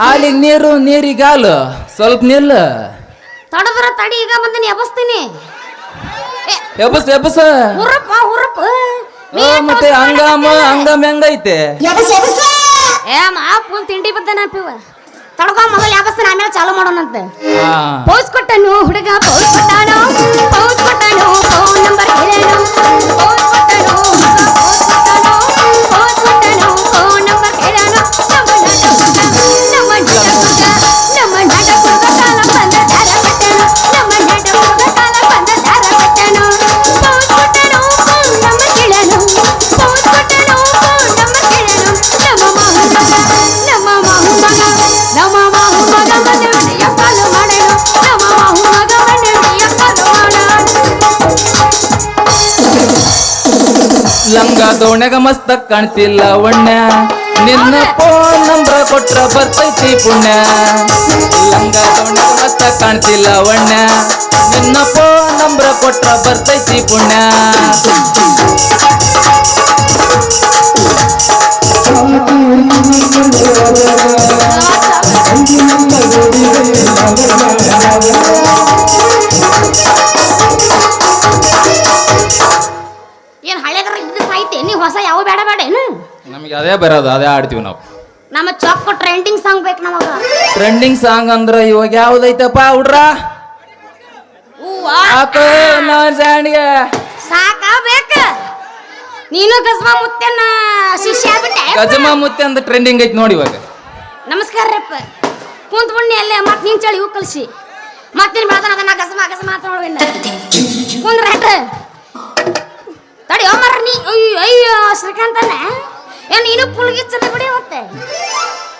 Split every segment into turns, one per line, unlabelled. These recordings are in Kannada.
ಹಾಲಿಗೆ ನೀರು ನೀರಿಗೆ ಹಾಲು. ಸ್ವಲ್ಪ ನಿಲ್ಲ.
ತಡದ್ರ ತಡಿ ಈಗ ಬಂದು ಎಬಸ್ತೀನಿ
ಎಬಸ್ ಎಬಸ
ಹುರಪ್ಪ ಹುರಪ್ಪ
ಓ, ಮತ್ತೆ ಹಂಗಾಮ ಹಂಗಾಮ ಹೆಂಗೈತೆ
ಏ ಮಾ ಫುಲ್ ತಿಂಡಿ ಬದ್ದಾನ ಪಿವ. ತಡ್ಕೊ ಮೊದಲು ಯಾಬಸ್ತಾನ ಆಮೇಲೆ ಚಾಲು ಮಾಡೋಣಂತೆ.
ಹಾ.
ಪೌಸ್ ಕೊಟ್ಟನು ಹುಡುಗ ಪೌಸ್ ಕೊಟ್ಟಾನು?
ದೋಣ್ಯಾಗ ಮಸ್ತ ಕಾಣ್ತಿಲ್ಲ ಒಣ್ಣ. ನಿನ್ನ ಫೋನ್ ನಂಬರ್ ಕೊಟ್ರ ಬರ್ತೈತಿ ಪುಣ್ಯ. ಲಂಗ ದೋಣ್ಯಾಗ ಮಸ್ತ ಕಾಣ್ತಿಲ್ಲ ಒಣ್ಣ. ನಿನ್ನ ಫೋನ್ ನಂಬರ್ ಕೊಟ್ರ ಬರ್ತೈತಿ ಪುಣ್ಯ.
ಹಳೆದರ ಇದ್ದ ಸಾಹಿತ್ಯ ನೀವು ಹೊಸ ಯಾವ ಬೇಡ ಬೇಡ ಏನು?
ನಮಗೆ ಅದೇ ಬರೋದು ಅದೇ ಆಡ್ತೀವಿ ನಾವು.
ನಮ್ಮ ಚೊಕ್ಕ ಟ್ರೆಂಡಿಂಗ್ ಸಾಂಗ್ ಬೇಕು ನಮಗ.
ಟ್ರೆಂಡಿಂಗ್ ಸಾಂಗ್ ಅಂದ್ರೆ ಇವಾಗ ಯಾವ್ದೈತಪ್ಪ ಹುಡ್ರ?
ಹೂವಾ. ಸಾಕ ಬೇಕ ನೀನು ಗಜ್ಮಾ ಮುತ್ತೆನ ಶಿಷ್ಯ ಆಗ್ಬಿಟ್ಟೆ
ಗಜಮ ಮುತ್ತೆ ಅಂತ ಟ್ರೆಂಡಿಂಗ್ ಐತಿ ನೋಡಿ ಇವಾಗ.
ನಮಸ್ಕಾರ ರಪ್ಪ ಕುಂತ ಬುಣ್ಣಿ ಅಲ್ಲೇ ಮತ್ತೆ ನೀನ್ ಚಳಿ ಹೂ ಕಲ್ಸಿ. ಮತ್ತೆ ನೀನ್ ಬೆಳತನ ಅದನ್ನ ಗಜ್ಮಾ ಗಜ್ಮಾ ಅಂತ ನೋಡ್ಬೇನ ಕುಂದ್ರ ತಡಿ ಮರ ನೀ, ಅಯ್ಯೋ ಅಯ್ಯೋ, ಶ್ರೀಕಾಂತನ. ಏ, ನೀನು ಪುಲ್ಗಿಚ್ಚದ ಬಿಡಿ ಮತ್ತೆ.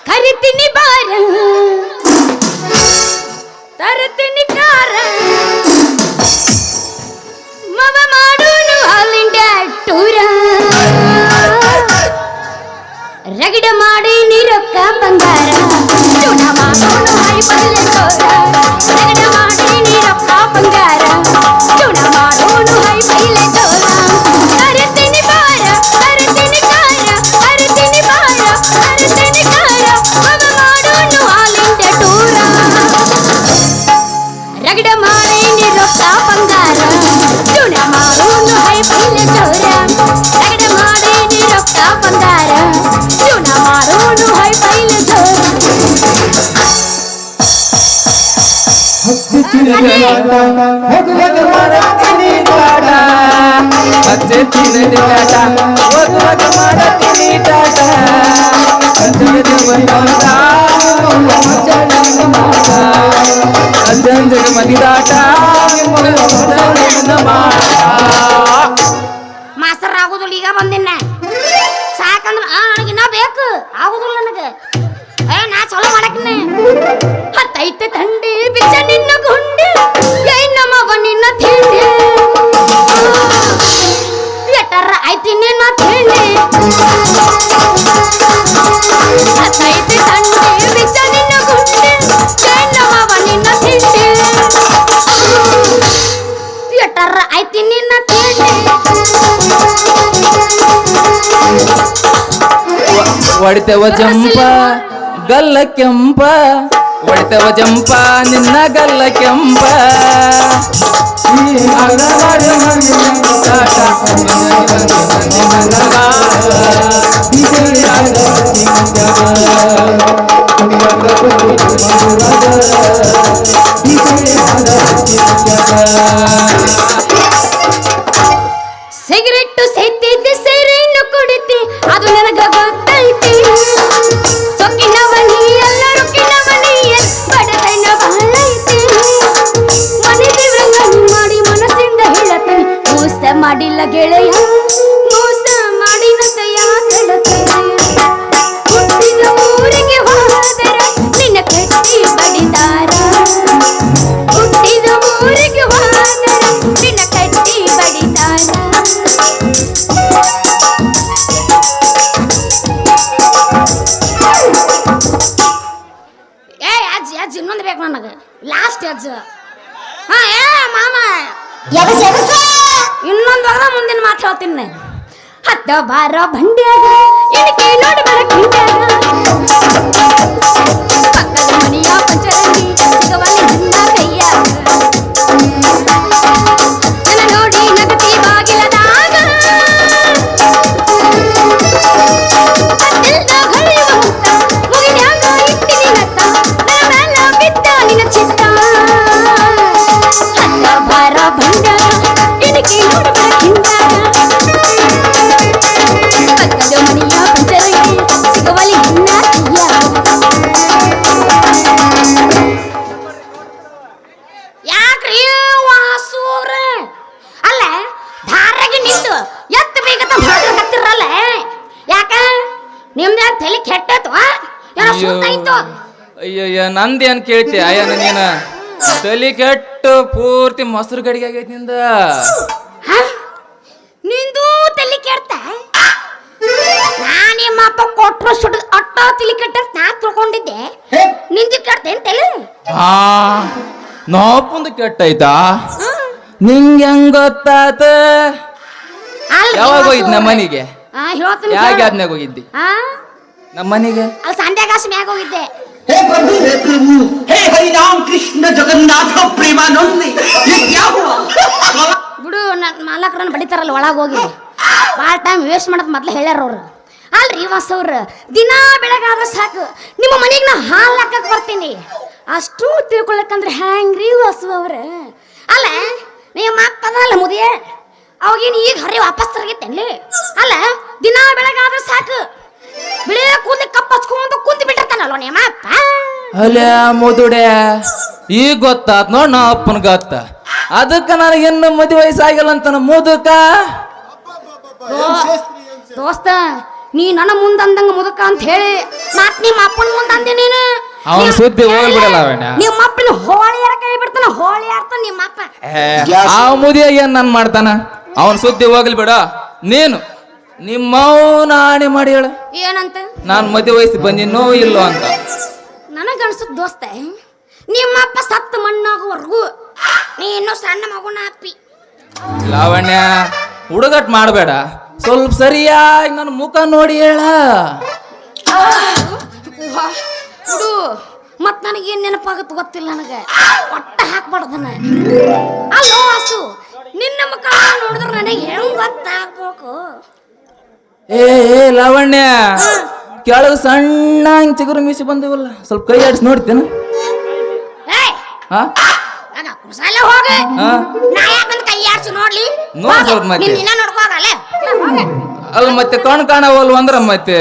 ಕರಿತೀನಿ ಬಾರ. ತರತೀನಿ ಕಾರ ಮಾಸ್ತರ್ ಆಗುದಿಲ್ಲ ಈಗ ಬಂದಿನ ಸಾಕಂದ್ರ ಆ ನನಗಿನ್ನ ಬೇಕು ಆಗುದಿಲ್ಲ ನನಗೆ. ಏ ನಾ ಚಲೋ ಮಾಡಕ್ನೆ ಹತ್ತೈತೆ ತಂಡಿ ಬಿಚ್ಚ ನಿನ್ನ ಗುಂಡಿ ಏ ನಮ್ಮವ ನಿನ್ನ ತಿಂಡಿ ಎಟರ ಐತಿ ನಿನ್ನ ತಿಂಡಿ ತೈತೆ ತಂಡಿ ಬಿಚ್ಚ ನಿನ್ನ ಗುಂಡಿ ಏ ನಮ್ಮವ ನಿನ್ನ ತಿಂಡಿ ಎಟರ ಐತಿ ನಿನ್ನ ತಿಂಡಿ
ಹೊಡಿತೇವ ಜಂಪ, ಗಲ್ಲ ಕೆಂಪ. ಹೊಡಿತೇವ ಜಂಪ ನಿನ್ನ ಗಲ್ಲ ಕೆಂಪ.
ಸಿಗರೆಟ್ಟು ಅದ ಮುಂದಿನ ಮಾತು ಹೇಳ್ತೀನಿ. ಹತ್ತ ಬಾರ ಬಂಡ್ಯಾಗ, ಎಣಿಕೆ ನೋಡಿ ಬರ ಕಿಂಡ್ಯಾಗ. ಪಕ್ಕದ ಮನೆಯ ಪಂಚರಂಗಿ ಸಿಗವಲ್ಲಿ ನನ್ನ ಕೈಯಾಗ. ರೀ ವಾಸೂರ ಅಲ್ಲ ಧಾರಾಗಿ ನಿಂತು ಎತ್ತ ಬೇಕಂತ ಮಾಡ್ಲಿಕತ್ತಿರಲ್ಲ ಯಾಕ? ನಿಮ್ದೇ ತಲೆ ಕೆಟ್ಟತ್ತು
ಏನೋ
ಸುತ್ತಾಯ್ತು.
ಅಯ್ಯಯ್ಯ ನಂದೇನ್ ಕೇಳ್ತಿ ಅಯ್ಯ ನೀನ? ತಲೆ ಕೆಟ್ಟು ಪೂರ್ತಿ ಮೊಸರು ಗಡಿಗೆ ಆಗೈತಿ ನಿಂದ.
ನಿಂದು ತಲೆ ಕೆಡ್ತ? ನಾನು ನಿಮ್ಮ ಕೊಟ್ರು ಕೊಟ್ಟರು ಸುಡು ಅಟ್ಟ ತಲೆ ಕೆಟ್ಟ ನಾ ತಿಳ್ಕೊಂಡಿದ್ದೆ. ನಿಂದು ಕೆಡ್ತೇನೆ ತಲೆ?
ಆ ನಾಪುಂದು ಕೆಟ್ಟೈತಾ? ನಿಂಗೆ ಹೆಂಗ್ ಗೊತ್ತಾತ? ಯಾವಾಗ ಹೋಗಿದ್ ನಮ್ಮನಿಗೆ
ಆ ಯಾಕೆ
ಅದ್ನಾಗ ಹೋಗಿದ್ದಿ? ನಮ್ಮನಿಗೆ
ಅಲ್ಲಿ ಸಂಧ್ಯಾಕಾಶ ಹೋಗಿದ್ದೆ.
ಹೇ ಪ್ರಭು ಹೇ ಪ್ರಭು ಹೇ ಕೃಷ್ಣ ಜಗನ್ನಾಥ
ಬಿಡು ಮಾಲಕರನ್ನ ಬಡಿತಾರಲ್ಲ ಒಳಗೆ ಹೋಗಿ. ಭಾಳ ಟೈಮ್ ವೇಸ್ಟ್ ಮಾಡೋದು ಮೊದ್ಲು ಹೇಳ್ಯಾರ ಅವ್ರು. ಅಲ್ರಿ ವಾಸವ್ರ ದಿನಾ ಬೆಳಗಾದ್ರೆ ಸಾಕು. ನಿಮ್ಮ ಮನೆಗೆ ನಾ ಹಾಲು ಹಾಕಕ್ಕೆ ಬರ್ತೀನಿ. ಅಷ್ಟು ತಿಳ್ಕೊಳಕಂದ್ರೆ ಹ್ಯಾಂಗ್ರಿ ಹಸು ಅವ್ರ? ಅಲ್ಲ ನಿಮ್ಮ ಅಪ್ಪದಲ್ಲ ಮುದಿಯೇ? ಅವಾಗೇನು ಈಗ ಹರಿ ವಾಪಸ್ ತರಗಿತ್ತೇನ್ಲಿ ಅಲ್ಲ ದಿನ ಬೆಳಗಾದ್ರೆ ಸಾಕು. ಬಿಳಿ ಕೂದಲು ಕಪ್ಪ ಹಚ್ಕೊಂಡು ಕುಂತು ಬಿಟ್ಟಿರ್ತಾನಲ್ವ ನಿಮ್ಮ ಅಪ್ಪ
ಅಲ್ಲ ಮುದುಡೆ ಈಗ ಗೊತ್ತಾತ್ ನೋಡ್ ನಾ ಅಪ್ಪನ ಗೊತ್ತ. ಅದಕ್ಕೆ ನನಗೆ ಇನ್ನು ಮದುವೆ ವಯಸ್ಸಾಗಿಲ್ಲ ಅಂತ ಮುದುಕ?
ದೋಸ್ತ ನೀ ನನ್ನ ಮುಂದೆ ಅಂದಂಗ ಮುದಕ ಅಂತ ಹೇಳಿ ಮಾತ್ ನಿಮ್ಮ ಅಪ್ಪನ ಮುಂದೆ ಅಂದೆ ನೀನು?
ಅವ್ನ್ ಸುದ್ದಿ ಹೋಗ್ಬಿಡಲ್ಲ ಅವನ.
ನಿಮ್ಮ ಅಪ್ಪನ ಹೋಳಿ ಕೈ ಬಿಡ್ತಾನ? ಹೋಳಿ ಆಡ್ತಾನ ನಿಮ್ಮ ಅಪ್ಪ?
ಆ ಮುದಿಯ ಏನ್ ನನ್ ಮಾಡ್ತಾನ? ಅವನ್ ಸುದ್ದಿ ಹೋಗ್ಲಿ ಬಿಡ. ನೀನು ನಿಮ್ಮವ್ನ ಆಣೆ ಮಾಡಿ ಹೇಳು.
ಏನಂತ?
ನಾನು ಮದುವೆ ವಯಸ್ಸು ಬಂದಿನೋ ಇಲ್ಲೋ ಅಂತ.
ನನಗ ಅನ್ಸುತ್ತ ದೋಸ್ತ ನಿಮ್ಮ ಅಪ್ಪ ಸತ್ತ ಮಣ್ಣಾಗುವವರೆಗೂ ನೀ ಇನ್ನೂ ಸಣ್ಣ ಮಗುನ ಅಪ್ಪಿ.
ಲಾವಣ್ಯ ಹುಡುಗಟ್ ಮಾಡಬೇಡ. ಸ್ವಲ್ಪ ಸರಿಯಾಗಿ ನನ್ನ ಮುಖ ನೋಡಿ ಹೇಳ.
ಹುಡು ಮತ್ ಏನ್ ನೆನಪಾಗತ್ತೆ ಗೊತ್ತಿಲ್ಲ ನನಗೆ. ಒಟ್ಟ ಹಾಕ್ಬಾರ್ದನ ಅಲ್ಲೋ ವಾಸು ನಿನ್ನ ಮಕ್ಕಳ ನೋಡಿದ್ರೆ ನನಗೆ ಹೆಂಗ್ ಗೊತ್ತಾಗ್ಬೇಕು?
ಏ ಏ ಲಾವಣ್ಯ ಕೆಳಗ ಸಣ್ಣ ಹಂಗ್ ಚಿಗುರು ಮೀಸಿ ಬಂದಿವಲ್ಲ ಸ್ವಲ್ಪ ಕೈ ಆಡಿಸಿ ನೋಡ್ತೇನೆ. ಹಾ?
ಕುಸಲ ಹೋಗ. ನಾ ಯಾಕಂತ ಕೈ ಆಡ್ಸಿ ನೋಡ್ಲಿ?
ನೋಡ್
ಹೋಗೆ.
ಸ್ವಲ್ಪ ಮತ್ತೆ.
ನಿನ್ ನೋಡ್ಕೋಗಲ್ಲ
ಅಲ್ಲ. ಮತ್ತೆ ಕಣ್ ಕಾಣವಲ್ವ ಅಂದ್ರ ಮತ್ತೆ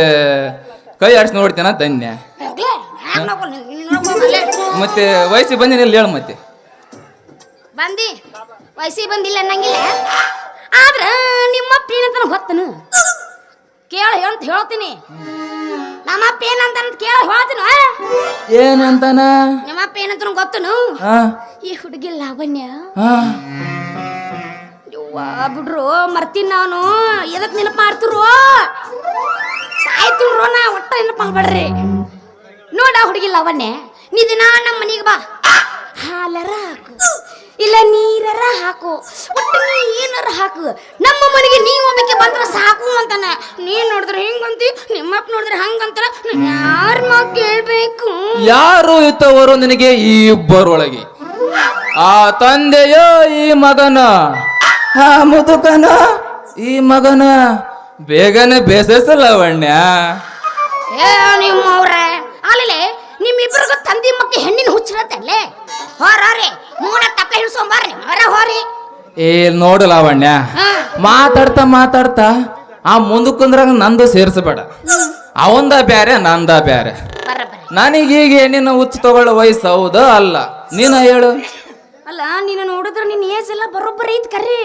ಕೈ ಆಡಿಸಿ ನೋಡ್ತೇನ ಧನ್ಯ ಮತ್ತೆ ವಯಸ್ಸಿಗೆ ಬಂದಿನ ಹೇಳು ಮತ್ತೆ.
ಬಂದಿ? ವಯಸ್ಸಿ ಬಂದಿಲ್ಲ ಅನ್ನಂಗಿಲ್ಲ? ಆದ್ರ ನಿಮ್ಮಪ್ಪ ಏನಂತ ಗೊತ್ತನು? ಕೇಳ ಅಂತ ಹೇಳ್ತೀನಿ. ನಮ್ಮಪ್ಪ ಏನಂತ ಕೇಳ ಹೇಳ್ತೀನಿ. ಆ?
ನಿಮ್ಮ
ನಿಮ್ಮಪ್ಪ ಏನಂತ ಗೊತ್ತನು? ಈ ಹುಡುಗಿ ಲಾವಣ್ಯ. ಬಿಡ್ರು ಮರ್ತೀನಿ ನಾನು. ಎದಕ್ ನೆನಪು ಮಾಡ್ತಿರು ಸಾಯ್ತಿನ್ರು ನಾ ಒಟ್ಟ ನೆನಪು ಮಾಡ್ಬೇಡ್ರಿ ನೋಡ ಹುಡುಗಿಲ್ಲ ಅವನ್ನೇ. ನೀ ದಿನ ನಮ್ಮ ಮನೆಗೆ ಬಾ. ಹಾಲರ ಹಾಕು. ಇಲ್ಲ ನೀರರ ಹಾಕು. ಒಟ್ಟು ನೀ ಏನಾರ ಹಾಕು. ನಮ್ಮ ಮನೆಗೆ ನೀ ಒಮ್ಮಕ್ಕೆ ಬಂದ್ರೆ ಸಾಕು ಅಂತಾನೆ. ನೀನ್ ನೋಡಿದ್ರೆ ಹೆಂಗಂತಿ? ನಿಮ್ಮಪ್ಪ ನೋಡಿದ್ರೆ ಹಂಗಂತಾರ ಯಾರ ಮಾತು ಕೇಳ್ಬೇಕು?
ಯಾರು ಇತ್ತವರು ನಿನಗೆ ಈ ಇಬ್ಬರೊಳಗೆ? ಆ ತಂದೆಯೋ ಈ ಮಗನ? ಆ ಮುದುಕನ ಈ ಮಗನ? ಬೇಗನೆ ಬೇಸಲವಣ್ಯ
ಏ ನಿಮ್ಮವ್ರ ಅಲ್ಲೇ ನಿಮ್ಮಿಬ್ಬರಿಗೂ ತಂದಿ ಮತ್ತೆ ಹೆಣ್ಣಿನ ಹುಚ್ಚಿರತ್ತಲ್ಲೇ ಹೋರ್ರಿ ಮೂಡ ತಪ್ಪ ಹಿಡ್ಸೊಂಬರ್ರಿ ಮರ ಹೋರಿ
ಏ ನೋಡು ಲಾವಣ್ಯ. ಮಾತಾಡ್ತಾ ಮಾತಾಡ್ತಾ ಆ ಮುಂದಕ್ಕಂದ್ರಾಗ ನಂದು ಸೇರಿಸಬೇಡ. ಅವಂದ ಬ್ಯಾರೆ ನಂದ ಬ್ಯಾರೆ. ನನಗೀಗ ಹೆಣ್ಣಿನ ಹುಚ್ಚು ತಗೊಳ್ಳೋ ವಯಸ್ಸು ಹೌದು ಅಲ್ಲ? ನೀನ ಹೇಳು.
ಅಲ್ಲ ನೀನು ನೋಡಿದ್ರೆ ನಿನ್ನ ಏಜ್ ಎಲ್ಲ ಬರೋಬ್ಬರಿ ಐತ್ ಕರ್ರಿ.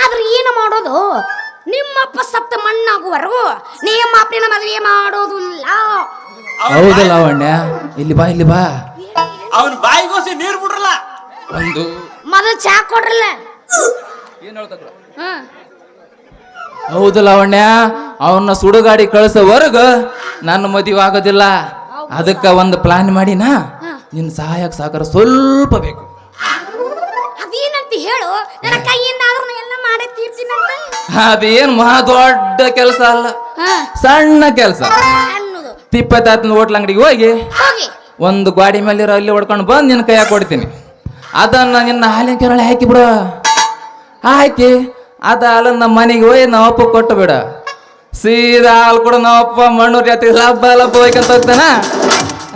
ಆದ್ರೆ ಏನು ಮಾಡೋದು? ನಿಮ್ಮಪ್ಪ ಸಪ್ತ ಮಣ್ಣಾಗುವರೆಗೂ ನಿಮ್ಮ ಅಪ್ಪನ ಮದುವೆ ಮಾಡೋದಿಲ್ಲ.
ಹೌದು ಲಾವಣ್ಯ ಇಲ್ಲಿ ಬಾ ಇಲ್ಲಿ ಬಾ.
ಅವನ್ ಬಾಯಿಗೋಸಿ ನೀರ್ ಬಿಡ್ರಲ್ಲ.
ಒಂದು.
ಮೊದಲು ಚಾ ಕೊಡ್ರಲ್ಲ.
ಏನ್ ಹೇಳ್ತಕ್ಕ
ಹ್ಮ್
ಹೌದು ಲಾವಣ್ಯ ಅವನ್ನ ಸುಡುಗಾಡಿ ಕಳಿಸೋವರೆಗ ನನ್ನ ಮದುವೆ ಆಗೋದಿಲ್ಲ. ಅದಕ್ಕ ಒಂದು ಪ್ಲಾನ್ ಮಾಡಿನ? ನಿನ್ನ ಸಹಾಯಕ್ಕೆ ಸಾಕಾರ ಸ್ವಲ್ಪ ಬೇಕು.
ಅದೇನಂತ ಹೇಳು? ನನ್ನ ಕೈಯಿಂದ ಆದ್ರೂ ಎಲ್ಲ ಮಾಡೇ ತೀರ್ತೀನಂತ?
ಅದೇನ್ ಮಹಾ ದೊಡ್ಡ ಕೆಲಸ ಅಲ್ಲ. ಸಣ್ಣ ಕೆಲಸ. ತಿಪ್ಪತ್ತಾತನ ಹೋಟ್ಲ ಅಂಗಡಿಗೆ ಹೋಗಿ
ಹೋಗಿ.
ಒಂದು ಗಾಡಿ ಮೇಲೆ ಅಲ್ಲಿ ಹೊಡ್ಕೊಂಡು ಬಂದು ನಿನ್ನ ಕೈಯಾಗ ಕೊಡ್ತೀನಿ. ಅದನ್ನ ನಿನ್ನ ಹಾಲಿನ ಕೆರಳೆ ಹಾಕಿ ಬಿಡು. ಹಾಕಿ ಅದ ಹಾಲನ್ನ ನಮ್ಮ ಮನೆಗೆ ಹೋಗಿ ನಮ್ಮ ಅಪ್ಪ ಕೊಟ್ಟು ಬಿಡ. ಸೀದಾ ಹಾಲು ಕೂಡ ನಮ್ಮ ಅಪ್ಪ ಮಣ್ಣು ಜಾತಿ ಲಬ್ಬ ಲಬ್ಬ ಹೋಯ್ಕಂತ ಹೋಗ್ತಾನ.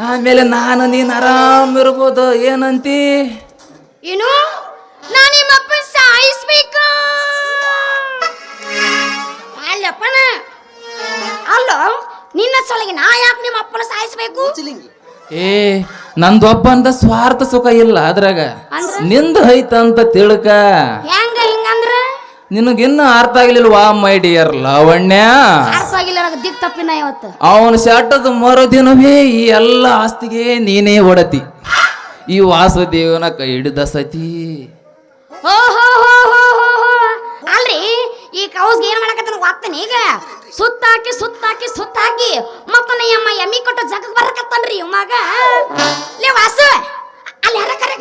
ಆಮೇಲೆ ನಾನು ನೀನು ಆರಾಮ್ ಇರ್ಬೋದು ಏನಂತಿ?
ಏನು? ನಾನು ನಿಮ್ಮ ಅಪ್ಪನ ಸಾಯಿಸ್ಬೇಕ. ಅಲ್ಲಪ್ಪನ ಅಲ್ಲ ಸಲಗೆ ನಾ ಯಾಕೆ ನಿಮ್ಮ ಅಪ್ಪನ ಸಾಯಿಸ್ಬೇಕು?
ಏ ನಂದು ಒಬ್ಬಂದ ಸ್ವಾರ್ಥ ಸುಖ ಇಲ್ಲ ಅದ್ರಾಗ. ನಿಂದ ಹೈತ ಅಂತ ತಿಳ್ಕ.
ಹೆಂಗ ಹಿಂಗಂದ್ರ?
ನಿನಗಿನ್ನ ಅರ್ಥ ಆಗ್ಲಿಲ್ವಾ ಮೈ ಡಿಯರ್ ಲಾವಣ್ಯ?
ಅರ್ಥ ಆಗಿಲ್ಲ ನನಗೆ ದಿಕ್ ತಪ್ಪಿನ ಇವತ್ತು.
ಅವನು ಸೆಟ್ಟದ ಮರುದಿನವೇ ಈ ಎಲ್ಲ ಆಸ್ತಿಗೆ ನೀನೇ ಒಡತಿ. ಈ ವಾಸುದೇವನ ಕೈ ಹಿಡಿದ ಸತಿ.
ಓ ಹೋ ಹೋ ಹೋ ಹೋ ಹೋ. ಅಲ್ರಿ ಈ ಕೌಸ್ಗೆ ಏನ್ ಮಾಡಕತ್ತ ಗೊತ್ತೇನ ಈಗ? ಸುತ್ತಾಕಿ ಸುತ್ತಾಕಿ ಸುತ್ತಾಕಿ. ಮತ್ತನ ಅಮ್ಮ ಎಮ್ಮಿ ಕೊಟ್ಟ ಜಗಕ್ಕೆ ಬರಕತ್ತಾನ್ರಿ ಮಗ. ಲೇ ವಾಸ, ಅಲ್ಲಿ ಹರ ಕರೆ